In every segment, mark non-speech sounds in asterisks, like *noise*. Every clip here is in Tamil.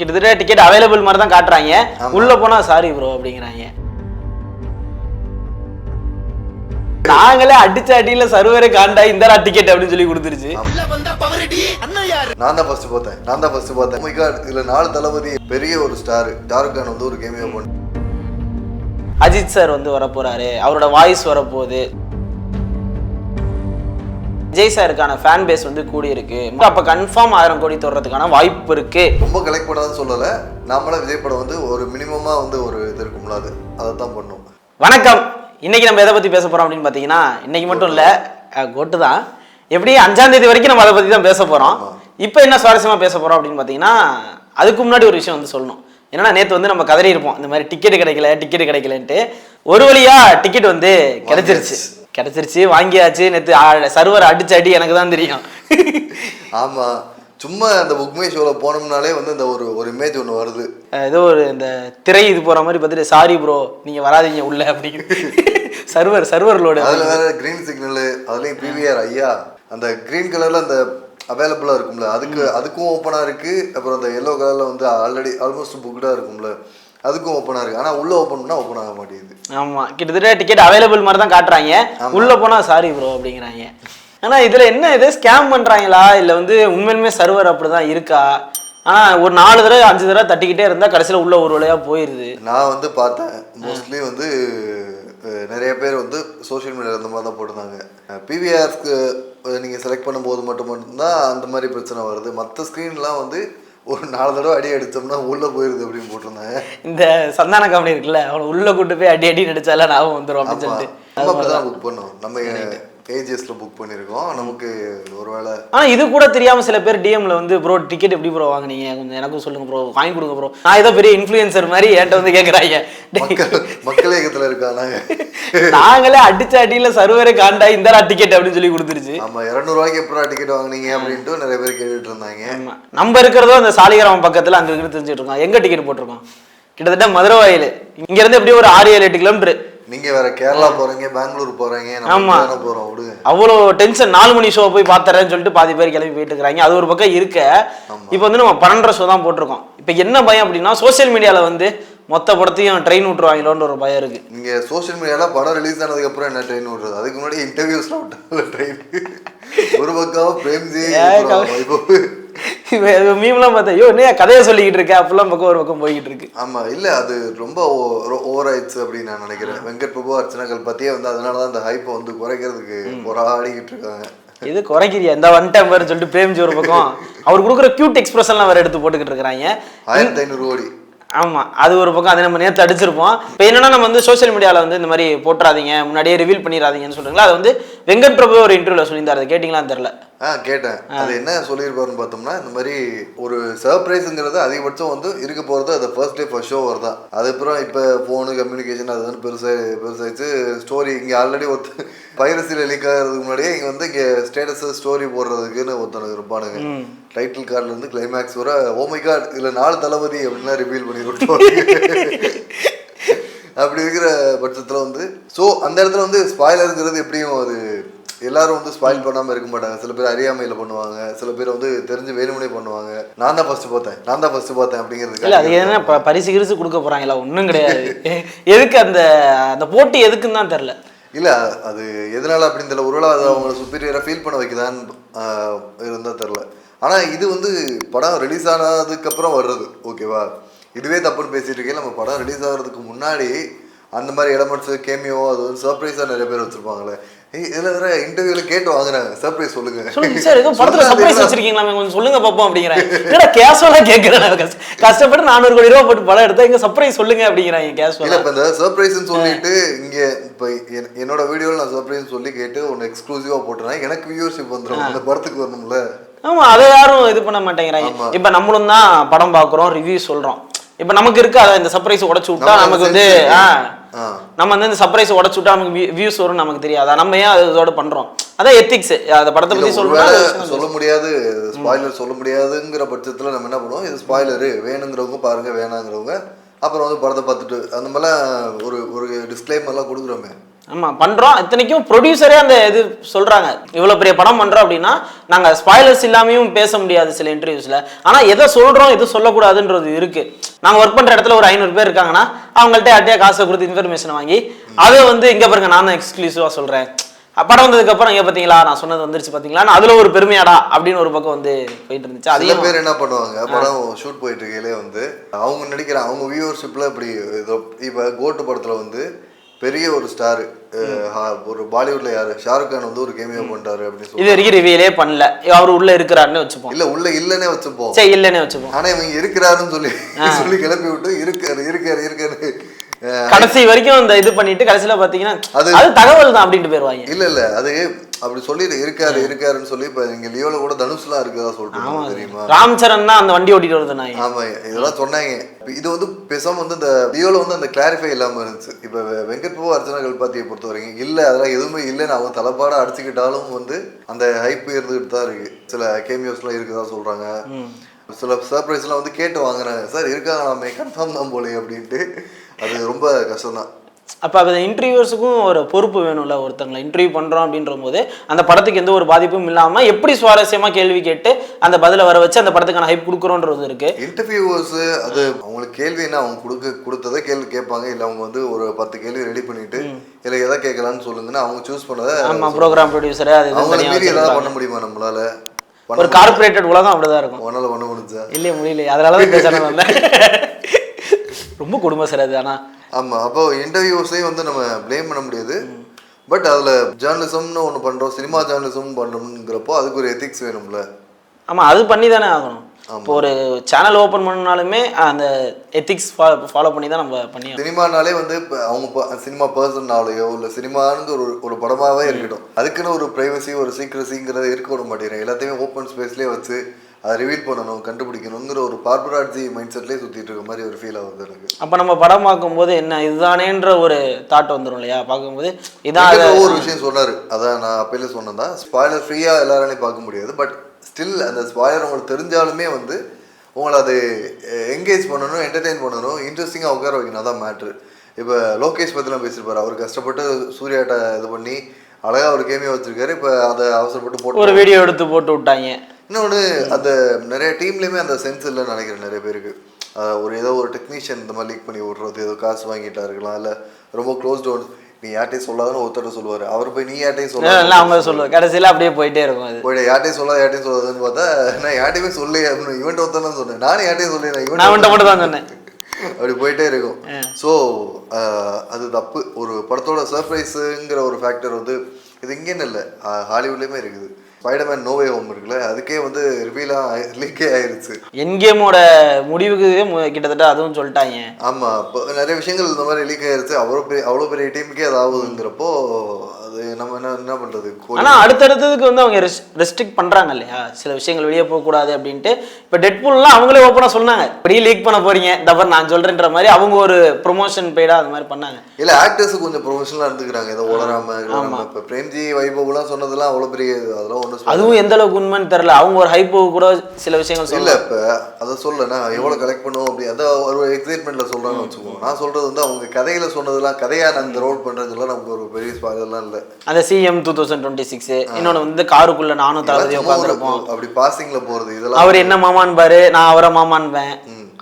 கிட்டத்தட்ட டிக்கெட் அவைலபிள் மாதிரி தான் காட்டுறாங்க. உள்ள போனா சாரி ப்ரோ அப்படிங்கிறாங்க. நாங்களே அடிச்ச அடியில சர்வரே காண்டா இந்தரா டிக்கெட் அப்படின்னு சொல்லி கொடுத்துருச்சு. நான் தான் ஃபர்ஸ்ட் பார்த்தேன். நான் தான் ஃபர்ஸ்ட் பார்த்தேன். Oh my God, இதுல நாலு தளபதி பெரிய ஒரு ஸ்டார் ஷாருக் கான் வந்து ஒரு கேமியோ பண்ணி அஜித் சார் வந்து வரப்போறாரு. அவரோட வாய்ஸ் வரப்போகுது. விஜய் சாருக்கான ஃபேன் பேஸ் வந்து கூடி இருக்கு அப்ப கன்ஃபார்ம் ஆயிரம் கோடி தொடுறதுக்கான வாய்ப்பு இருக்கு. ரொம்ப கலெக்ட் பண்ணாதுன்னு சொல்லல. நாமளே விஜய் படம் வந்து ஒரு மினிமமா வந்து ஒரு இது இருக்கும்ல அது. அதை தான் பண்ணும். வணக்கம். இன்னைக்கு நம்ம எதை பத்தி பேச போறோம் அப்படின்னு பாத்தீங்கன்னா இன்னைக்கு மட்டும் இல்ல கோட்டு தான். எப்படி அஞ்சாம் தேதி வரைக்கும் நம்ம அதை பத்தி தான் பேச போறோம். இப்போ என்ன சுவாரஸ்யமா பேச போறோம் அப்படின்னு பாத்தீங்கன்னா அதுக்கு முன்னாடி ஒரு விஷயம் வந்து சொல்லணும். என்னன்னா நேத்து வந்து நம்ம கதறி இருப்போம் இந்த மாதிரி டிக்கெட் கிடைக்கல டிக்கெட் கிடைக்கலன்ட்டு. ஒரு வழியா டிக்கெட் வந்து கிடைச்சிருச்சு. கிடைச்சிருச்சு வாங்கியாச்சு நேத்து சர்வர் அடிச்ச அடி எனக்கு தான் தெரியும். ஆமா. சும்மா அந்த புக்மே ஷோல போனோம்னாலே வந்து இந்த ஒரு ஒரு இமேஜ் ஒன்று வருது. ஏதோ ஒரு இந்த திரை இது போற மாதிரி பார்த்துட்டு சாரி ப்ரோ நீங்க வராதீங்க உள்ள அப்படிங்கிற சர்வர் சர்வர் லோடு அதுல வேற கிரீன் சிக்னல் அதுலயும் பிவிஆர் ஐயா. அந்த கிரீன் கலர்ல அந்த அவைலபிளா இருக்கும்ல. அதுக்கு அதுக்கும் ஓப்பனா இருக்கு. அப்புறம் அந்த எல்லோ கலர்ல வந்து ஆல்ரெடி ஆல்மோஸ்ட் புக்டா இருக்கும்ல. அதுக்கும் ஓப்பனா இருக்கு. ஆனா உள்ள ஓப்பன் பண்ணா ஓப்பன் ஆக மாட்டேங்குது. ஆமா. கிட்டத்தட்ட டிக்கெட் அவைலபிள் மாதிரி தான் காட்டுறாங்க. உள்ள போனா சாரி ப்ரோ அப்படிங்கிறாங்க. ஆனா இதுல என்ன இது? ஸ்கேம் பண்றாங்களா? இல்ல வந்து உண்மையிலுமே சர்வர் அப்படிதான் இருக்கா? ஆனா ஒரு நாலு தடவை அஞ்சு தடவை தட்டிக்கிட்டே இருந்தா கடைசியில உள்ள ஒரு வழியா போயிருது. நான் வந்து பார்த்தேன். மோஸ்ட்லி வந்து நிறைய பேர் வந்து சோஷியல் மீடியா அந்த மாதிரி தான் போட்டிருந்தாங்க. பிவிஆர்ஸ்க்கு நீங்கள் செலக்ட் பண்ணும்போது மட்டும் மட்டும்தான் அந்த மாதிரி பிரச்சனை வருது. மற்ற ஸ்க்ரீன்லாம் வந்து ஒரு நாலு தடவை அடி அடித்தோம்னா உள்ளே போயிருது அப்படின்னு போட்டிருந்தாங்க. இந்த சந்தான காமெடி இருக்குல்ல அவனை உள்ள கூட்டு போய் அடி அடி நடிச்சால ஞாபகம் வந்துரும் அப்படின்னு. சொல்லிட்டு. நம்ம பண்ணோம். நம்ம ஏஜிஎஸ்ல புக் பண்ணியிருக்கோம் நமக்கு ஒருவேளை ஆனா இது கூட தெரியாம சில பேர் டிஎம்ல வந்து ப்ரோ டிக்கெட் எப்படி ப்ரோ வாங்குனீங்க? கொஞ்சம் எனக்கும் சொல்லுங்க ப்ரோ வாங்கி கொடுங்க ப்ரோ நான் ஏதோ பெரிய இன்ஃப்ளூயன்சர் மாதிரி என்கிட்ட வந்து கேக்குறாங்க. டேய், மக்கள் இயக்கத்தில் இருக்காங்க. நாங்களே அடிச்ச அடியில சர்வரே காண்டா இந்தரா டிக்கெட் அப்படின்னு சொல்லி கொடுத்துருச்சு. ஆமா இரநூறுவாய்க்கு எப்படா டிக்கெட் வாங்குனீங்க அப்படின்ட்டு நிறைய பேர் கேட்டுட்டு இருந்தாங்க. நம்ம இருக்கிறதோ அந்த சாலிகிராமம் பக்கத்துல அங்க இருந்து தெரிஞ்சுட்டு இருக்கோம் எங்க டிக்கெட் போட்டிருக்கோம் கிட்டத்தட்ட மதுரை வாயில் இங்க இருந்து எப்படியும் ஒரு ஆறு ஏழு எட்டு கிலோமீட்டர் நீங்க வேற கேரளா போறீங்க பெங்களூர் போறீங்க ஆமா. போறோம் விடுங்க. அவ்வளோ டென்ஷன் நாலு மணி ஷோ போய் பார்த்துறேன்னு சொல்லிட்டு பாதி பேர் கிளம்பி போயிட்டு இருக்கிறாங்க அது ஒரு பக்கம் இருக்க. இப்போ வந்து நம்ம பன்னெண்டரை ஷோ தான் போட்டிருக்கோம். இப்போ என்ன பயம் அப்படின்னா சோஷியல் மீடியால வந்து மொத்த படத்தையும் ட்ரெயின் விட்டுருவாங்களோன்ற ஒரு பயம் இருக்கு. நீங்க சோஷியல் மீடியால படம் ரிலீஸ் ஆனதுக்கு அப்புறம் என்ன ட்ரெயின் விடுறது? அதுக்கு முன்னாடி இன்டர்வியூஸ்ல விட்டாங்க ட்ரெயின் ஒரு பக்கம் பிரேம்ஜி இப்போ மீம்லாம் பார்த்தா ஐயோ என்ன கதையை சொல்லிக்கிட்டு இருக்க? அப்பெல்லாம் பக்கம் ஒரு பக்கம் போய்கிட்டு இருக்கு. ஆமா இல்ல அது ரொம்ப ஓவர் ஆயிடுச்சு அப்படின்னு நான் நினைக்கிறேன். வெங்கட் பிரபு அர்ச்சனாக்கள் பத்தியே வந்து அதனாலதான் அந்த ஹைப்பை வந்து குறைக்கிறதுக்கு போராடிக்கிட்டு இருக்காங்க. இது குறைக்கிறியா? இந்த ஒன் டைம் வேறு சொல்லிட்டு பிரேம்ஜி ஒரு பக்கம். அவர் கொடுக்குற கியூட் எக்ஸ்பிரஷன்லாம் வேற எடுத்து போட்டுக்கிட்டு இருக்கிறாங்க. ஆயிரத்தி ஐநூறு கோடி. ஆமா அது ஒரு பக்கம் அதை நம்ம நேற்று அடிச்சிருப்போம். இப்போ என்னன்னா நம்ம வந்து சோஷியல் மீடியாவில் வந்து இந்த மாதிரி போட்டுறாதீங்க முன்னாடியே ரிவீல் பண்ணிடாதீங்கன்னு சொல்றீங்களா? அது வந்து வெங்கட் பிரபு ஒரு இன்டர்வியூல சொல்லியிருந்தாரு. அதை கேட்டிங்களான்னு தெரியல. ஆ கேட்டேன். அது என்ன சொல்லியிருப்பாருன்னு பார்த்தோம்னா இந்த மாதிரி ஒரு சர்ப்ரைஸுங்கிறது அதிகபட்சம் வந்து இருக்க போகிறது அது ஃபர்ஸ்ட் டே ஃபர்ஸ்ட் ஷோ தான் அதுக்கப்புறம் இப்போ ஃபோனு கம்யூனிகேஷன் அது வந்து பெருசாக பெருசாகிடுச்சு ஸ்டோரி இங்கே ஆல்ரெடி ஒருத்த பைரசியில் லீக் ஆகிறதுக்கு முன்னாடியே இங்கே வந்து இங்கே ஸ்டேட்டஸ் ஸ்டோரி போடுறதுக்குன்னு ஒருத்தனுக்கு இருப்பானுங்க டைட்டில் கார்டில் இருந்து கிளைமேக்ஸ் வர ஓமை கார்டு இதில் நாலு தளபதி அப்படின்லாம் ரிவீல் பண்ணி விட்டுருவாங்க *laughs* அப்படி இருக்கிற பட்சத்தில் வந்து ஸோ அந்த இடத்துல வந்து ஸ்பாய்லருங்கிறது எப்படியும் அது எல்லாரும் வந்து ஸ்பாயில் பண்ணாமல் இருக்க மாட்டாங்க. சில பேர் அறியாமையில் பண்ணுவாங்க. சில பேர் வந்து தெரிஞ்சு வேணுமனே பண்ணுவாங்க. நான் தான் ஃபர்ஸ்ட் பார்த்தேன். நான் தான் ஃபர்ஸ்ட் பார்த்தேன் இல்ல அது என்ன அப்படிங்கிறதுக்கு ப- பரிசு கிரிசு கொடுக்க போறாங்களா? ஒன்றும் கிடையாது. *laughs* எதுக்கு அந்த அந்த போட்டி எதுக்குன்னு தான் தெரில இல்லை அது எதனால அப்படின்னு தெரியல. ஒருவேளை அது அவங்கள சுப்பீரியராக ஃபீல் பண்ண வைக்குதான்னு ஆஹ், இருந்தா தெரில ஆனால் இது வந்து படம் ரிலீஸ் ஆனதுக்கப்புறம் வர்றது. ஓகேவா இதுவே தப்புன்னு பேசிட்டு இருக்கேன் நம்ம படம் ரிலீஸ் ஆகிறதுக்கு முன்னாடி அந்த மாதிரி எலமெண்ட்ஸ் கேமியோ அது வந்து சர்ப்ரைஸாக நிறைய பேர் வச்சிருப்பாங்களே. இதுல வேற இன்டர்வியூல கேட்டு வாங்குறாங்க. சர்ப்ரைஸ் சொல்லுங்க. சார் ஏதோ படத்துல சர்ப்ரைஸ் வச்சிருக்கீங்களா? கொஞ்சம் சொல்லுங்க பாப்போம் அப்படிங்கிறேன் என்னடா கேஷுவலா கேட்கறேன் கஷ்டப்பட்டு நானூறு கோடி ரூபா போட்டு படம் எடுத்தா இங்க சர்ப்ரைஸ் சொல்லுங்க அப்படிங்கிறாங்க இல்ல கேஷுவலா இப்ப இந்த சர்ப்ரைஸ்னு சொல்லிட்டு இங்க இப்ப என்- என்னோட வீடியோல நான் சர்ப்ரைஸ் சொல்லி கேட்டு ஒன்னு எக்ஸ்க்ளூசிவா போட்டுறேன் எனக்கு வியூவர்ஷிப் வந்துடும் அந்த படத்துக்கு வரணும்ல. ஆமா அதை யாரும் இது பண்ண மாட்டேங்கிறாங்க. இப்ப நம்மளும் தான் படம் பாக்குறோம் ரிவ்யூ சொல்றோம். இப்ப நமக்கு இருக்கு? அதை இந்த சர்ப்ரைஸ் உடைச்சு விட்டா நமக்கு வந்து. நம்ம வந்து இந்த சர்ப்ரைஸ் உடைச்சு விட்டா நமக்கு வியூஸ் வரும் நமக்கு தெரியாதா. நம்ம ஏன் அது இதோட பண்றோம்? அதான் எத்திக்ஸ் அந்த படத்தை பத்தி சொல்லணும் சொல்ல முடியாது ஸ்பாய்லர் சொல்ல முடியாதுங்கிற பட்சத்துல நம்ம என்ன பண்ணுவோம்? இது ஸ்பாய்லரு வேணுங்கிறவங்க பாருங்க வேணாங்கிறவங்க. அப்புறம் வந்து படத்தை பார்த்துட்டு அந்த மாதிரிலாம் ஒரு ஒரு டிஸ்க்ளைமர்லாம் கொடுக்குறோமே. ஆமா பண்றோம். இத்தனைக்கும் ப்ரொடியூசரே அந்த இது சொல்றாங்க. இவ்வளவு பெரிய படம் பண்றோம் அப்படின்னா நாங்க ஸ்பாய்லர்ஸ் இல்லாமையும் பேச முடியாது சில இன்டர்வியூஸ்ல ஆனா எதை சொல்றோம் எது சொல்லக்கூடாதுன்றது இருக்கு. நாங்க ஒர்க் பண்ற இடத்துல ஒரு ஐநூறு பேர் இருக்காங்கன்னா அவங்கள்ட்ட யார்ட்டையா காசை கொடுத்து இன்ஃபர்மேஷன் வாங்கி அதை வந்து இங்க பாருங்க நான் தான் எக்ஸ்க்ளூசிவா சொல்றேன் படம் வந்ததுக்கு அப்புறம் இங்க பாத்தீங்களா நான் சொன்னது வந்துருச்சு பாத்தீங்களா அதுல ஒரு பெருமையாடா அப்படின்னு ஒரு பக்கம் வந்து போயிட்டு இருந்துச்சு. அதையும் பேர் என்ன பண்ணுவாங்க படம் ஷூட் போயிட்டு இருக்கையிலே வந்து அவங்க நடிக்கிற அவங்க வியூவர்ஷிப்ல இப்படி இப்ப கோட்டு படத்துல வந்து பெரிய ஒரு ஸ்டார் ஒரு பாலிவுட்ல யாரு? ஷாருக் கான் வந்து ஒரு கேமியோ பண்ணிட்டாரு அப்படின்னு இது வரைக்கும் ரிவியலே பண்ணல. அவர் உள்ள இருக்கிறாருன்னு வச்சுப்போம். இல்ல உள்ள இல்லன்னே வச்சுப்போம். சரி இல்லைன்னே வச்சுப்போம். ஆனா இவங்க இருக்கிறாருன்னு சொல்லி சொல்லி கிளப்பி விட்டு இருக்காரு இருக்காரு இருக்காரு. கடைசி வரைக்கும் இந்த இது பண்ணிட்டு கடைசியில பாத்தீங்கன்னா அது- அது தகவல் தான் அப்படின்ட்டு போயிருவாங்க. இல்ல இல்ல அது அப்படி சொல்லி இருக்காரு இருக்காருன்னு சொல்லி இப்ப இங்க லியோல கூட தனுஷ்லாம் இருக்குதா சொல்லிட்டு தெரியுமா? ராம் சரண் தான் அந்த வண்டி ஓட்டிட்டு வருது நாய் ஆமா இதெல்லாம் சொன்னாங்க. இது வந்து பேசாம வந்து இந்த லியோல வந்து அந்த கிளாரிஃபை இல்லாம இருந்துச்சு. இப்ப வெங்கட் பிரபு அர்ச்சனா கல்பாத்தியை பொறுத்த வரைக்கும் இல்ல அதெல்லாம் எதுவுமே இல்லைன்னு அவங்க தலைப்பாட அடிச்சுக்கிட்டாலும் வந்து அந்த ஹைப் இருந்துகிட்டு தான் இருக்கு. சில கேமியோஸ்லாம் இருக்குதா சொல்றாங்க. சில சர்ப்ரைஸ்லாம் வந்து கேட்டு வாங்குறாங்க. சார் இருக்காங்களாமே? கன்ஃபார்ம் தான் போலே அப்படின்ட்டு. அது ரொம்ப கஷ்டம் தான் அப்ப அது இன்டர்வியூவர்ஸுக்கும் ஒரு பொறுப்பு வேணும்ல ஒருத்தங்களை இன்டர்வியூ பண்றோம் அப்படின்ற போது அந்த படத்துக்கு எந்த ஒரு பாதிப்பும் இல்லாம எப்படி சுவாரஸ்யமா கேள்வி கேட்டு அந்த பதில வர வச்சு அந்த படத்துக்கான ஹைப் கொடுக்குறோன்றது இருக்கு. இன்டர்வியூவர்ஸ் அது அவங்களுக்கு கேள்வி என்ன? அவங்க கொடுக்க கொடுத்ததை கேள்வி கேட்பாங்க. இல்லை அவங்க வந்து ஒரு பத்து கேள்வி ரெடி பண்ணிட்டு இல்லை எதை கேட்கலான்னு சொல்லுங்கன்னா அவங்க சூஸ் பண்ணதை ஆமா ப்ரோக்ராம் ப்ரொடியூசர் அது ஏதாவது. பண்ண முடியுமா நம்மளால? ஒரு கார்பரேட்டட் உலகம் அப்படிதான் இருக்கும். உன்னால பண்ண முடிஞ்சா? இல்லையே முடியல அதனால தான் இந்த சேனல் *laughs* ரொம்ப குடும்பம் சார் அது ஆனா. ஆமா அப்போ இன்டர்வியூஸையும் வந்து நம்ம ப்ளேம் பண்ண முடியாது. பட் அதுல ஜேர்னலிசம்னு ஒன்று பண்றோம் சினிமா ஜேர்னலிசம் பண்றோம்ங்கிறப்போ அதுக்கு ஒரு எத்திக்ஸ் வேணும்ல. ஆமா அது பண்ணி தானே ஆகணும் இப்போ ஒரு சேனல் ஓபன் பண்ணாலுமே அந்த எத்திக்ஸ் ஃபாலோ பண்ணி தான் நம்ம பண்ணி. சினிமானாலே வந்து இப்போ அவங்க சினிமா பர்சன்னாலேயோ இல்லை சினிமான்னு ஒரு ஒரு படமாவே இருக்கட்டும். அதுக்குன்னு ஒரு ப்ரைவசி ஒரு சீக்ரஸிங்கிறத இருக்க விட மாட்டேங்கிறேன் எல்லாத்தையுமே ஓப்பன் ஸ்பேஸ்லேயே வச்சு அதை ரிவீல் பண்ணணும் கண்டுபிடிக்கணுங்கிற ஒரு பார்பராட்சி மைண்ட் செட்லேயே சுற்றிட்டு இருக்க மாதிரி ஒரு ஃபீல் ஆகுது எனக்கு. அப்ப நம்ம படம் பார்க்கும்போது என்ன இதுதானேன்ற ஒரு தாட் வந்துரும் இல்லையா? பார்க்கும்போது இதான் ஒரு விஷயம் சொன்னாரு. அதான் நான் அப்பயில சொன்னதான் ஸ்பாய்லர் ஃப்ரீயாக எல்லாராலையும் பார்க்க முடியாது. பட் ஸ்டில் அந்த ஸ்பாய்லர் உங்களுக்கு தெரிஞ்சாலுமே வந்து உங்களை அது என்கேஜ் பண்ணணும் என்டர்டெயின் பண்ணணும் இன்ட்ரெஸ்டிங்காக உட்கார வைக்கணும். அதான் மேட்ரு இப்போ லோகேஷ் பற்றிலாம் பேசியிருப்பாரு அவர் கஷ்டப்பட்டு சூர்யாட்ட இது பண்ணி அழகா ஒரு கேமியா வச்சிருக்காரு. இப்போ அதை அவசரப்பட்டு போட்டு ஒரு வீடியோ எடுத்து போட்டு விட்டாங்க. இன்னொன்று அந்த நிறைய டீம்லேயுமே அந்த சென்ஸ் இல்லைன்னு நினைக்கிறேன் நிறைய பேருக்கு. ஒரு ஏதோ ஒரு டெக்னீஷியன் இந்த மாதிரி லீக் பண்ணி விட்றது ஏதோ காசு வாங்கிட்டா இருக்கலாம் இல்லை ரொம்ப க்ளோஸ் டோன் நீ யார்ட்டையும் சொல்லாதன்னு ஒருத்தர் சொல்லுவார். அவர் போய் நீ யார்ட்டையும் எல்லாம் அவங்க சொல்லுவாங்க கடைசியில அப்படியே போயிட்டே இருக்கும் அது. போயிட்டு யார்ட்டையும் சொல்லாத யார்ட்டையும் சொல்லாதுன்னு பார்த்தா நான் யார்ட்டையுமே சொல்லி அப்படின்னு இவன்ட்டு ஒருத்தன் தான் சொன்னேன். நானும் யார்ட்டையும் சொல்லி நான் அவன்கிட்ட மட்டும் தான் சொன்னேன். *laughs* அப்படி போயிட்டே இருக்கும். ஸோ அது தப்பு. ஒரு படத்தோட சர்ப்ரைஸுங்கிற ஒரு ஃபேக்டர் வந்து இது இங்கேன்னு இல்லை ஹாலிவுட்லேயுமே இருக்குது. ஸ்பைடர்மேன் நோவே ஹோம் இருக்குல்ல அதுக்கே வந்து ரிவீலாக லீக்கே ஆயிருச்சு. என்கேமோட முடிவுக்கு கிட்டத்தட்ட அதுவும் சொல்லிட்டாங்க. ஆமா இப்போ நிறைய விஷயங்கள் இந்த மாதிரி லீக் ஆயிருச்சு. அவ்வளோ பெரிய அவ்வளோ பெரிய டீமுக்கே அது ஆகுதுங்கிறப்போ அது நம்ம என்ன என்ன பண்றது? கோலி- ஆனா அடுத்தடுத்ததுக்கு வந்து அவங்க ரெஸ்ட்ரிக்ட் பண்றாங்க இல்லையா? சில விஷயங்கள் வெளியே போக கூடாது அப்படின்ட்டு. இப்ப டெட்பூல்லாம் அவங்களே ஓப்பனா சொன்னாங்க. இப்படியே லீக் பண்ண போறீங்க தப்பர் நான் சொல்றேன்ற மாதிரி அவங்க ஒரு ப்ரொமோஷன் பெய்டா அது மாதிரி பண்ணாங்க. இல்ல ஆக்டர்ஸ் கொஞ்சம் ப்ரொஃபஷனலா இருந்துக்கிறாங்க. ஏதோ கிடராம. இப்ப பிரேம்ஜி வைபவ்லாம் சொன்னதெல்லாம் அவ்வளவு பெரிய இது. அதெல்லாம் சொல்ல அதுவும் எந்த அளவுக்கு உண்மைன்னு தெரியல. அவங்க ஒரு ஹைப்போ கூட சில விஷயங்கள் இல்ல இப்ப அதை சொல்ல நான் எவ்வளவு கலெக்ட் பண்ணுவோம் அப்படி அதான் ஒரு எக்ஸைட்மெண்ட்ல சொல்றான்னு வச்சுக்கோங்க. நான் சொல்றது வந்து அவங்க கதையில சொன்னதெல்லாம் கதையா நான் இந்த ரோல் பண்றதுலாம் நமக்கு ஒரு பெரிய ஸ்பாயிலர்லாம் இல்ல. அந்த CM two thousand twenty six இன்னொன்னு வந்து காருக்குள்ள நானும் தளபதி உட்காந்துருப்போம் அப்படி பாசிங்ல போறது இதெல்லாம் அவர் என்ன மாமான் பாரு நான் அவரை மாமான்பேன்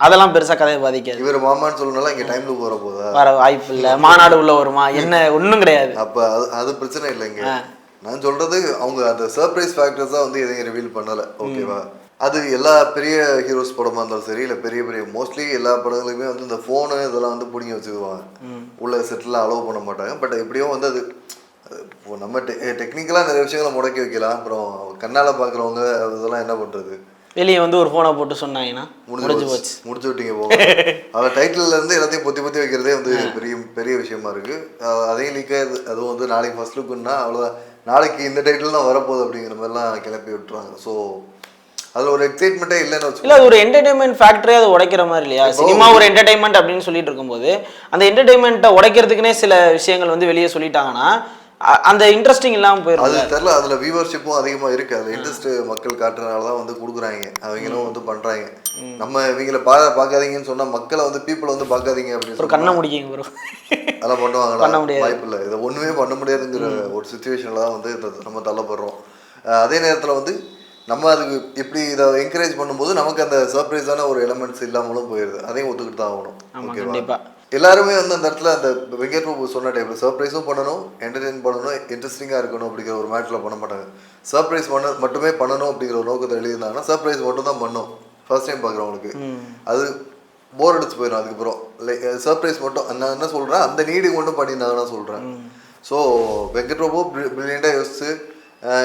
அதெல்லாம் பெருசா கதையை பாதிக்காது. இவர் மாமான்னு சொல்லணும்னா இங்க டைம்ல போற போதா? வர வாய்ப்பு இல்ல. மாநாடு உள்ள வருமா? என்ன ஒண்ணும் கிடையாது. அப்ப அது பிரச்சனை இல்லைங்க நான் சொல்றது அவங்க அந்த சர்ப்ரைஸ் ஃபேக்டர்ஸா வந்து எதையும் ரிவீல் பண்ணல. ஓகேவா அது எல்லா பெரிய ஹீரோஸ் படமா இருந்தாலும் சரி இல்ல பெரிய பெரிய மோஸ்ட்லி எல்லா படங்களுமே வந்து இந்த ஃபோனு இதெல்லாம் வந்து பிடிங்கி வச்சுக்குவாங்க உள்ள செட்டில் அலோவ் பண்ண மாட்டாங்க. பட் எப்படியோ வந்து அது இப்போ நம்ம டெக்னிக்கலாக நிறைய விஷயங்களை முடக்கி வைக்கலாம். அப்புறம் கண்ணால பார்க்குறவங்க இதெல்லாம் என்ன பண்றது? வெளியே வந்து ஒரு போனை போட்டு சொன்னாங்கன்னா முடிஞ்சு போச்சு. முடிச்சு விட்டீங்க போங்க. *laughs* அவ டைட்டில்ல இருந்து எல்லாத்தையும் பொத்தி பொத்தி வைக்கிறதே வந்து பெரிய பெரிய விஷயமா இருக்கு. அஹ் அதையும் லீக் அதுவும் வந்து நாளைக்கு ஃபர்ஸ்ட் லுக்குன்னா அவ்வளோதான் நாளைக்கு இந்த டைட்டில் தான் வரப்போகுது அப்படிங்கிற மாதிரிலாம் கிளப்பி விட்டுறாங்க. ஸோ அதுல ஒரு எக்ஸைட்மெண்ட்டே இல்லைன்னு வச்சுக்கோங்க. இல்ல அது ஒரு என்டர்டைன்மெண்ட் ஃபேக்டரே அது உடைக்கிற மாதிரி இல்லையா? சினிமா ஒரு என்டர்டைன்மெண்ட் அப்படின்னு சொல்லிட்டு இருக்கும்போது அந்த என்டர்டைன்மெண்ட்டை உடைக்கிறதுக்குனே சில விஷயங்கள் வந்து வெளியே சொல்லிட்டாங்கன்னா அந்த இன்ட்ரெஸ்டிங் இல்லாம போயிடும் அது தெரில அதுல வியூவர்ஷிப்பும் அதிகமா இருக்கு. அதுல இன்ட்ரெஸ்ட் மக்கள் காட்டுறதுனால தான் வந்து கொடுக்குறாங்க. அவங்களும் வந்து பண்றாங்க. நம்ம இவங்கள பா பார்க்காதீங்கன்னு சொன்னா மக்களை வந்து பீப்புளை வந்து பார்க்காதீங்க அப்படின்னு ஒரு கண்ணை முடிக்கிங்க ப்ரோ அதெல்லாம் பண்ணுவாங்களா? பண்ண முடியாது. வாய்ப்பு இல்லை இதை ஒண்ணுமே பண்ண முடியாதுங்கிற ஒரு சுச்சுவேஷன்ல தான் வந்து இத நம்ம தள்ளப்படுறோம். அதே நேரத்துல வந்து நம்ம அதுக்கு இப்படி இதை என்கரேஜ் பண்ணும்போது நமக்கு அந்த சர்ப்ரைஸான ஒரு எலமெண்ட்ஸ் இல்லாமலும் போயிடுது அதையும் ஒத்துக்கிட்டு தான் ஆகணும் ஓகேவா? எல்லாருமே வந்து அந்த இடத்துல அந்த வெங்கட் பிரபு சொன்ன டைப்ல சர்ப்ரைஸும் பண்ணணும் என்டர்டெயின் பண்ணணும் இன்ட்ரெஸ்டிங்காக இருக்கணும் அப்படிங்கிற ஒரு மேட்ச்ல பண்ண மாட்டாங்க. சர்ப்ரைஸ் பண்ண மட்டுமே பண்ணணும் அப்படிங்கிற ஒரு நோக்கத்தை எழுதியிருந்தாங்கன்னா சர்ப்ரைஸ் மட்டும் தான் பண்ணும். ஃபர்ஸ்ட் டைம் பார்க்குறவங்களுக்கு. அது போர் அடிச்சு போயிடும் அதுக்கப்புறம். லைக் சர்ப்ரைஸ் மட்டும் நான் என்ன சொல்கிறேன் அந்த நீடு மட்டும் பண்ணியிருந்தாங்கன்னா சொல்கிறேன் ஸோ வெங்கட் பிரபு பிரில்லியண்டாக யோசிச்சு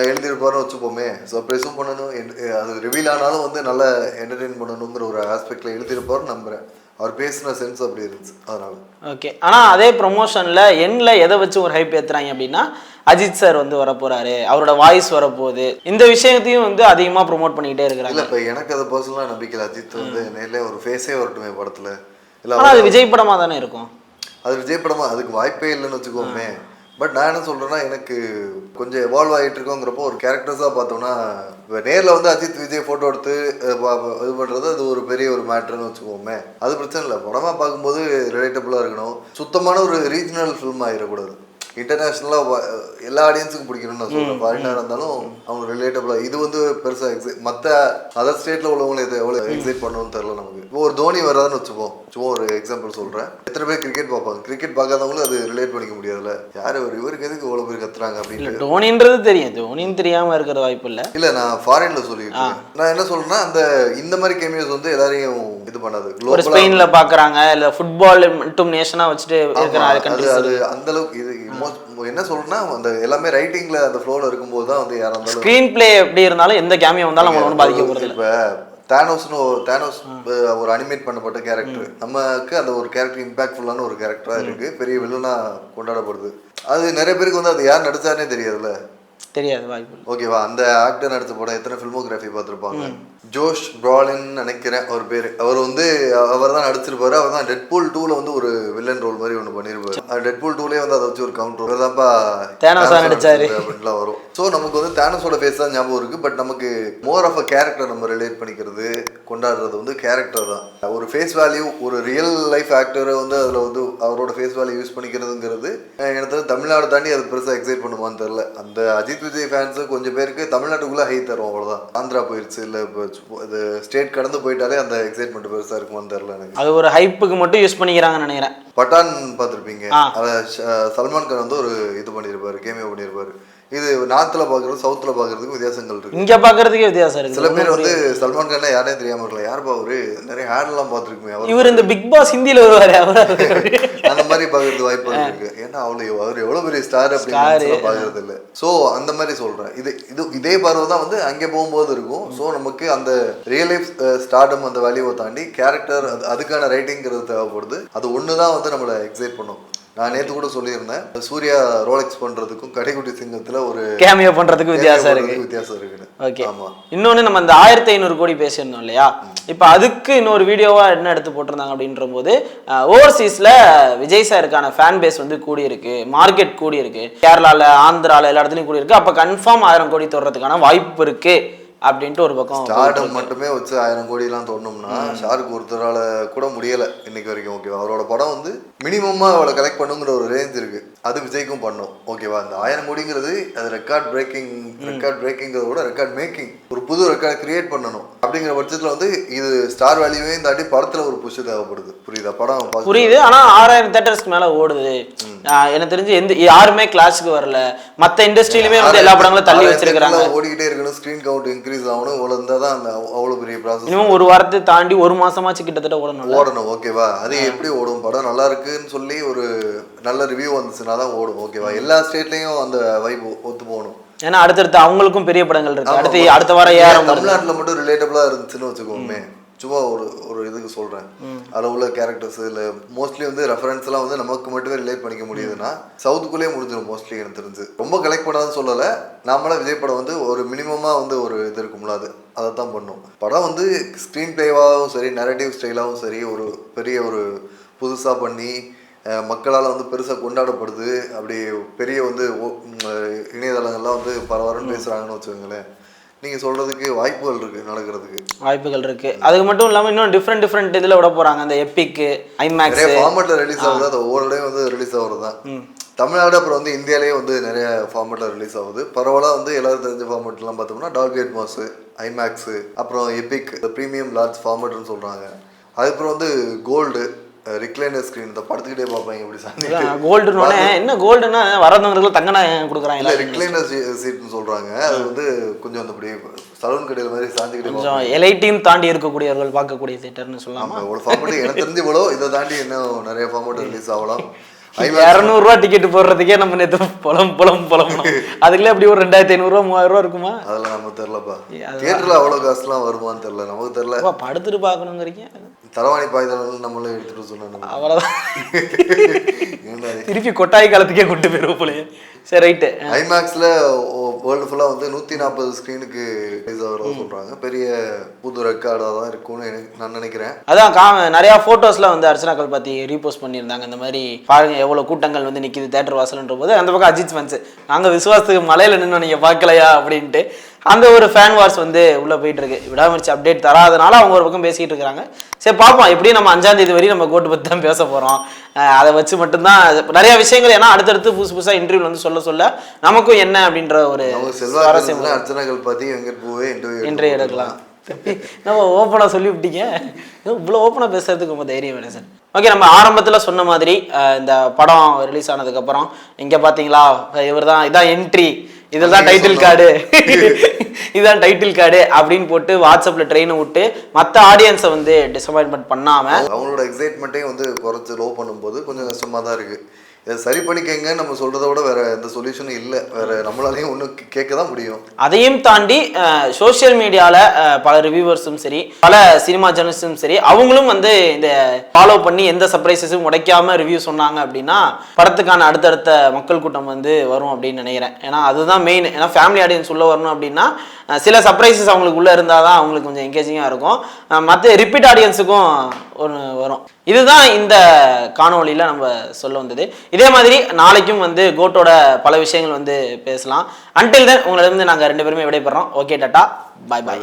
எழுதியிருப்பாருன்னு வச்சுப்போமே. சர்ப்ரைஸும் பண்ணணும் அது ரிவீல் ஆனாலும் வந்து நல்லா என்டர்டெயின் பண்ணணுங்கிற ஒரு ஆஸ்பெக்டில் எழுதியிருப்பாருன்னு நம்புகிறேன் அவர் பேசின சென்ஸ் அப்படி இருந்துச்சு அதனால. ஓகே ஆனா அதே ப்ரொமோஷன்ல எண்ணில் எதை வச்சு ஒரு ஹைப் ஏத்துறாங்க அப்படின்னா அஜித் சார் வந்து வரப்போறாரு அவரோட வாய்ஸ் வரப்போகுது. இந்த விஷயத்தையும் வந்து அதிகமா ப்ரோமோட் பண்ணிக்கிட்டே இருக்கிறாங்க. இல்ல இப்ப எனக்கு அது பர்சனலாக நம்பிக்கை. அஜித் வந்து நேர்ல ஒரு ஃபேஸே வரட்டுமே படத்துல. இல்ல அது விஜய் படமா தானே இருக்கும்? அது விஜய் படமா அதுக்கு வாய்ப்பே இல்லைன்னு வச்சுக்கோமே. பட் நான் என்ன சொல்கிறேன்னா எனக்கு கொஞ்சம் எவால்வ் ஆகிட்டு இருக்கோங்கிறப்போ ஒரு கேரக்டர்ஸாக பார்த்தோம்னா இப்போ நேரில் வந்து அஜித் விஜய் ஃபோட்டோ எடுத்து இது பண்ணுறது அது ஒரு பெரிய ஒரு மேட்ருன்னு வச்சுக்கோமே. அது பிரச்சனை இல்லை. படமாக பார்க்கும்போது ரிலேட்டபுளாக இருக்கணும். சுத்தமான ஒரு ரீஜனல் ஃபில்ம் ஆகிடக்கூடாது இன்டர்நேஷ்னலாக எல்லா ஆடியன்ஸுக்கும் பிடிக்கணும்னு நான் சொல்கிறேன் ஃபாரினாக இருந்தாலும் அவங்க ரிலேட்டபுளாக இது வந்து பெருசாக எக்ஸைட் மற்ற அதர் ஸ்டேட்டில் உள்ளவங்களை இதை எவ்வளோ எக்ஸைட் பண்ணணும்னு தெரில நமக்கு. இப்போ ஒரு தோனி வராதுன்னு வச்சுப்போம். சும்மா ஒரு எக்ஸாம்பிள் சொல்கிறேன் எத்தனை பேர் கிரிக்கெட் பார்ப்பாங்க? கிரிக்கெட் பார்க்காதவங்களும் அது ரிலேட் பண்ணிக்க முடியாதுல்ல. யார் இவர் இவருக்கு எதுக்கு இவ்வளோ பேர் கத்துறாங்க அப்படின்னு டோனின்றது தெரியும். தோனின்னு தெரியாம இருக்கிற வாய்ப்பு இல்ல. இல்ல நான் ஃபாரின்ல சொல்லியிருக்கேன் நான் என்ன சொல்றேன்னா அந்த இந்த மாதிரி கேமியோஸ் வந்து எல்லாரையும் இது பண்ணாது. ஒரு ஸ்பெயின்ல பாக்குறாங்க இல்ல ஃபுட்பால் மட்டும் நேஷனா வச்சுட்டு இருக்கிற அது அந்த அளவுக்கு இது என்ன சொல்றேன்னா அந்த எல்லாமே ரைட்டிங்ல அந்த ஃப்ளோல இருக்கும்போது தான் வந்து யாரா இருந்தாலும் ஸ்கிரீன் பிளே எப்படி இருந்தாலும் எந்த கேமியோ வந்தாலும் நம்ம ஒன்றும் பாதிக்க இல்ல. இப்ப தானோஸ்னு ஒரு தானோஸ் ஒரு அனிமேட் பண்ணப்பட்ட கேரக்டர் நமக்கு அந்த ஒரு கேரக்டர் இம்பாக்ட்ஃபுல்லான ஒரு கேரக்டரா இருக்கு. பெரிய வில்லனா கொண்டாடப்படுது. அது நிறைய பேருக்கு வந்து அது யார் நடிச்சாருனே தெரியாதுல்ல. தெரியாது வாய்ப்பு ஓகேவா அந்த ஆக்டர் நடிச்ச படம் எத்தனை ஃபில்மோகிராஃபி பார்த்துருப்பாங்க? ஜோஷ் ப்ராலின் நினைக்கிறேன் அவர் பேர். அவர் வந்து அவர் தான் நடிச்சிருப்பாரு. அவர் தான் டெட்பூல் டூல வந்து ஒரு வில்லன் ரோல் மாதிரி ஒன்று பண்ணியிருப்பாரு டெட்பூல் டூலே வந்து அதை வச்சு ஒரு கவுண்டர் தான்ப்பா தேனோஸா நடிச்சாரு. அப்படின்லாம் வரும். ஸோ நமக்கு வந்து தேனஸோட ஃபேஸ் தான் ஞாபகம் இருக்கு. பட் நமக்கு மோர் ஆஃப் அ கேரக்டர் நம்ம ரிலேட் பண்ணிக்கிறது கொண்டாடுறது வந்து கேரக்டர் தான். ஒரு ஃபேஸ் வேல்யூ ஒரு ரியல் லைஃப் ஆக்டரை வந்து அதில் வந்து அவரோட ஃபேஸ் வேல்யூ யூஸ் பண்ணிக்கிறதுங்கிறது எனக்கு தமிழ்நாடு தாண்டி அது பெருசாக எக்ஸைட் பண்ணுமான்னு தெரில அந்த அஜித் விஜய் ஃபேன்ஸு கொஞ்சம் பேருக்கு தமிழ்நாட்டுக்குள்ளே ஹை தரும் அவ்வளோதான் ஆந்திரா போயிடுச்சு இல்லை இப்போ இது ஸ்டேட் கடந்து போயிட்டாலே அந்த எக்ஸைட்மெண்ட் பெருசாக இருக்குமான்னு தெரில எனக்கு. அது ஒரு ஹைப்புக்கு மட்டும் யூஸ் பண்ணிக்கிறாங்கன்னு நினைக்கிறேன். பட்டான் பார்த்துருப்பீங்க. அதை சல்மான் கான் வந்து ஒரு இது பண்ணியிருப்பாரு கேமியோ பண்ணியிருப்பாரு இது நார்த்தில் பார்க்குறது சவுத்தில் பார்க்குறதுக்கு வித்தியாசங்கள் இருக்கு. இங்க பாக்குறதுக்கே வித்தியாசம் இருக்கு. சில பேர் வந்து சல்மான் கான் யாரே தெரியாம இருக்கலாம் யாருப்பா அவரு? நிறைய ஹேட்லாம் பார்த்துருக்குமே. அவர் இவர் இந்த பிக் பாஸ் ஹிந்தில வருவாரு. அந்த மாதிரி பார்க்கறது வாய்ப்பு இருக்கு. ஏன்னா அவ்வளோ அவர் எவ்வளவு பெரிய ஸ்டார் அப்படின்னு பார்க்கறது இல்ல சோ அந்த மாதிரி சொல்றேன். இது இது இதே பார்வை தான் வந்து அங்கே போகும்போது இருக்கும். சோ நமக்கு அந்த ரியல் லைஃப் ஸ்டார்டம் அந்த வேல்யூவை தாண்டி கேரக்டர் அதுக்கான ரைட்டிங்கிறது தேவைப்படுது. அது ஒன்று தான் வந்து நம்மளை எக்ஸைட் பண்ணும். நான் நேத்து கூட சொல்லியிருந்தேன் சூர்யா ரோலெக்ஸ் பண்றதுக்கும் கடைக்குட்டி சிங்கத்துல ஒரு கேமியோ பண்றதுக்கு வித்தியாசம் இருக்கு. வித்தியாசம் இருக்குன்னு. ஓகே ஆமா. இன்னொன்னு நம்ம இந்த ஆயிரத்தி ஐநூறு கோடி பேசியிருந்தோம் இல்லையா? இப்போ அதுக்கு இன்னொரு வீடியோவா என்ன எடுத்து போட்டிருந்தாங்க அப்படின்ற போது ஓவர்சீஸ்ல விஜய் சாருக்கான ஃபேன் பேஸ் வந்து கூடி இருக்கு மார்க்கெட் கூடி இருக்கு கேரளால ஆந்திரால எல்லா இடத்துலயும் கூடி இருக்கு அப்ப கன்ஃபார்ம் ஆயிரம் கோடி தொடுறதுக்கான வாய்ப்பு இருக்கு. அப்படின்ட்டு ஒரு பக்கம் ஸ்டார்டம் மட்டுமே வச்சு ஆயிரம் கோடிலாம் தோணும்னா ஷாருக்கு ஒருத்தரால கூட முடியல இன்னைக்கு வரைக்கும் ஓகேவா அவரோட படம் வந்து மினிமமா அவளை கலெக்ட் பண்ணுங்கிற ஒரு ரேஞ்ச் இருக்கு. அது விஜய்க்கும் பண்ணும் ஓகேவா அந்த ஆயிரம் கோடிங்கிறது அது ரெக்கார்ட் பிரேக்கிங் ரெக்கார்ட் பிரேக்கிங்கிறத விட ரெக்கார்ட் மேக்கிங் ஒரு புது ரெக்கார்ட் கிரியேட் பண்ணணும். அப்படிங்கிற பட்சத்துல வந்து இது ஸ்டார் வேல்யூவையும் தாண்டி படத்துல ஒரு புஷ் தேவைப்படுது. புரியுதா? படம் புரியுது. ஆனா ஆறாயிரம் தேட்டர்ஸ்க்கு மேல ஓடுது. எனக்கு தெரிஞ்சு எந்த யாருமே கிளாஸுக்கு வரல. மத்த இண்டஸ்ட்ரியிலுமே வந்து எல்லா படங்களும் தள்ளி வச்சிருக்காங்க ஓடிக்கிட்டே இருக்கணும் ஸ்க்ரீன் கவுண்ட் இன்க்ரீஸ் ஆகணும் இருந்தால் தான் அந்த அவ்- அவ்வளவு பெரிய ப்ராசஸ் மினிமம் ஒரு வாரத்தை தாண்டி ஒரு மாசமாச்சு கிட்டத்தட்ட ஓடணும்ல? ஓடணும் ஓகேவா அது எப்படி ஓடும்? படம் நல்லா இருக்குன்னு சொல்லி ஒரு நல்ல ரிவ்யூ வந்துச்சுன்னா தான் ஓடும் ஓகேவா எல்லா ஸ்டேட்லயும் அந்த வைப் ஒத்து போகணும். ஏன்னா அடுத்தடுத்து அவங்களுக்கும் பெரிய படங்கள் இருக்கு. அடுத்து. அடுத்த வாரம் வருது. தமிழ்நாட்டுல மட்டும் ரிலேட்டபிளா இருந்துச்சுன்னு வச்சுக்கோமே. சும்மா ஒரு ஒரு இதுக்கு சொல்றேன். அதுல உள்ள கேரக்டர்ஸ் இல்ல மோஸ்ட்லி வந்து ரெஃபரன்ஸ் எல்லாம் வந்து நமக்கு மட்டுமே ரிலேட் பண்ணிக்க முடியுதுன்னா சவுத்துக்குள்ளேயே முடிஞ்சிடும் மோஸ்ட்லி எனக்கு தெரிஞ்சு. ரொம்ப கலெக்ட் பண்ணாதுன்னு சொல்லல. நாமளா விஜய் படம் வந்து ஒரு மினிமமா வந்து ஒரு இது இருக்கும்ல அது. அதை தான் பண்ணும். படம் வந்து ஸ்க்ரீன் பிளேவாகவும் சரி நரேட்டிவ் ஸ்டைலாகவும் சரி ஒரு பெரிய ஒரு புதுசா பண்ணி மக்களால் வந்து பெருசாக கொண்டாடப்படுது. அப்படி பெரிய வந்து இணையதளங்கள்லாம் வந்து பரவாயில்ல பேசுகிறாங்கன்னு வச்சுக்கோங்களேன். நீங்க சொல்றதுக்கு வாய்ப்புகள் இருக்கு நடக்கிறதுக்கு. வாய்ப்புகள் இருக்கு. அதுக்கு மட்டும் இல்லாம இன்னும் டிஃப்ரெண்ட் டிஃப்ரெண்ட் இதுல விட போறாங்க. அந்த எப்பிக் ஐமேக்ஸ் நிறைய ஃபார்மேட்ல ரிலீஸ் ஆகுது. அது ஒவ்வொரு டைம் வந்து ரிலீஸ் ஆகுறது தான். தமிழ்நாடு அப்புறம் வந்து இந்தியாலேயே வந்து நிறைய ஃபார்மேட்ல ரிலீஸ் ஆகுது. பரவலாக வந்து எல்லாரும் தெரிஞ்ச ஃபார்மேட்லாம் பார்த்தோம்னா டால்பி அட்மாஸ் ஐமேக்ஸ் அப்புறம் எபிக் ப்ரீமியம் லார்ஜ் ஃபார்மேட்னு சொல்றாங்க. அதுக்கப்புறம் வந்து கோல்டு ரிக்ளைனர் ஸ்க்ரீன் இந்த படத்துக்கிட்டே பார்ப்பாங்க இப்படி சாஞ்சிட்டு கோல்டுன்னு என்ன கோல்டுன்னா வரதவங்களுக்கு தங்க நகை கொடுக்குறாங்க இல்ல ரிக்ளைனர் சீட்னு சொல்றாங்க. அது வந்து கொஞ்சம் அந்த அப்படி சலூன் கடையில் மாதிரி சாஞ்சிக்கிட்டே கொஞ்சம் எலைட்டையும் தாண்டி இருக்கக்கூடியவர்கள் பார்க்கக்கூடிய தேட்டர்னு சொல்லலாமா? ஒரு ஃபார்மேட் எனக்கு தெரிஞ்சு இவ்வளோ இதை தாண்டி இன்னும் நிறைய ஃபார்மேட் ரிலீஸ் ஆகலாம். இரநூறுவா டிக்கெட் போடுறதுக்கே நம்ம நேற்று புலம் புலம் புலம்பணும் *laughs* அதுக்குள்ளே எப்படி ஒரு ரெண்டாயிரத்தி ஐநூறுரூவா மூவாயிரம் ரூபா இருக்குமா? அதெல்லாம் நமக்கு தெரிலப்பா தியேட்டர்ல அவ்வளோ காசுலாம் வருமான்னு தெரியல. நமக்கு தெரியல. அப்பா, படுத்துட்டு பார்க்கணுங்கிறீங்க? தலவாணி பாய்தல் நம்மளே எடுத்துட்டு சொன்னாங்க அவ்வளோதான் *laughs* திருப்பி கொட்டாய் காலத்துக்கே கொண்டு போயிருவோம் போலயே. சரி ரைட்டு ஐமேக்ஸ்ல வேர்ல்டு ஃபுல்லா வந்து நூத்தி நாற்பது ஸ்க்ரீனுக்கு ரிலீஸ் ஆகிறதா சொல்றாங்க. பெரிய புது ரெக்கார்டாக தான் இருக்கும்னு எனக்கு நான் நினைக்கிறேன். அதான் கா நிறையா ஃபோட்டோஸ்லாம் வந்து அர்ச்சனா கல்பாத்தி ரீபோஸ்ட் பண்ணியிருந்தாங்க. இந்த மாதிரி பாருங்க எவ்வளோ கூட்டங்கள் வந்து நிற்கிது தேட்டர் வாசல்ன்ற போது. அந்த பக்கம் அஜித் ஃபன்ஸ் நாங்கள் விசுவாசத்துக்கு மலையில் நின்று நீங்கள் பார்க்கலையா? அப்படின்ட்டு. அந்த ஒரு ஃபேன் வார்ஸ் வந்து உள்ளே போயிட்டு இருக்கு விடாமரிச்சு அப்டேட் தராதனால அவங்க ஒரு பக்கம் பேசிக்கிட்டு இருக்காங்க. சரி பார்ப்போம். எப்படியும் நம்ம அஞ்சாம் தேதி வரையும் நம்ம கோட்டு பற்றி தான் பேச போகிறோம் அதை வச்சு மட்டும்தான் நிறைய விஷயங்கள் ஏன்னா அடுத்தடுத்து புதுசு புதுசாக இன்டர்வியூ வந்து சொல்ல சொல்ல நமக்கும் என்ன அப்படின்ற ஒரு சுவாரஸ்யம் அர்ச்சனா கல்பாத்தி வெங்கட் பூவே இன்டர்வியூ இன்றைய எடுக்கலாம். நம்ம ஓப்பனாக சொல்லி விட்டீங்க இவ்வளோ ஓப்பனாக பேசுறதுக்கு ரொம்ப தைரியம் வேணும் சார்? ஓகே நம்ம ஆரம்பத்தில் சொன்ன மாதிரி இந்த படம் ரிலீஸ் ஆனதுக்கப்புறம் இங்கே பார்த்தீங்களா இவர் தான் இதான் என்ட்ரி இதில் தான் டைட்டில் கார்டு இதுதான் டைட்டில் கார்டு அப்படின்னு போட்டு வாட்ஸ்அப்பில் ட்ரெயினை விட்டு மற்ற ஆடியன்ஸை வந்து டிசப்பாயின்மெண்ட் பண்ணாமல் அவங்களோட எக்ஸைட்மெண்ட்டையும் வந்து குறைச்சு லோ பண்ணும்போது கொஞ்சம் கஷ்டமா தான் இருக்கு. இதை சரி பண்ணிக்கங்க நம்ம சொல்கிறத விட வேற எந்த சொல்யூஷனும் இல்லை. வேற நம்மளாலையும் ஒன்றும் கேட்க தான் முடியும். அதையும் தாண்டி சோஷியல் மீடியாவில் பல ரிவ்யூவர்ஸும் சரி பல சினிமா ஜேர்னலிஸ்டும் சரி அவங்களும் வந்து இந்த ஃபாலோ பண்ணி எந்த சர்ப்ரைசஸும் உடைக்காம ரிவ்யூ சொன்னாங்க அப்படின்னா படத்துக்கான அடுத்தடுத்த மக்கள் கூட்டம் வந்து வரும் அப்படின்னு நினைக்கிறேன். ஏன்னா அதுதான் மெயின் ஏன்னா ஃபேமிலி ஆடியன்ஸ் உள்ள வரணும் அப்படின்னா சில சர்ப்ரைசஸ் அவங்களுக்கு உள்ள இருந்தால் தான் அவங்களுக்கு கொஞ்சம் என்கேஜிங்காக இருக்கும். மற்ற ரிப்பீட் ஆடியன்ஸுக்கும் ஒன்று வரும். இதுதான் இந்த காணொலியில் நம்ம சொல்ல வந்தது. இதே மாதிரி நாளைக்கும் வந்து கோட்டோட பல விஷயங்கள் வந்து பேசலாம். அன்டில் தென் உங்களிடம் நாங்கள் ரெண்டு பேருமே விடைபெறோம் ஓகே டாட்டா. பாய் பாய்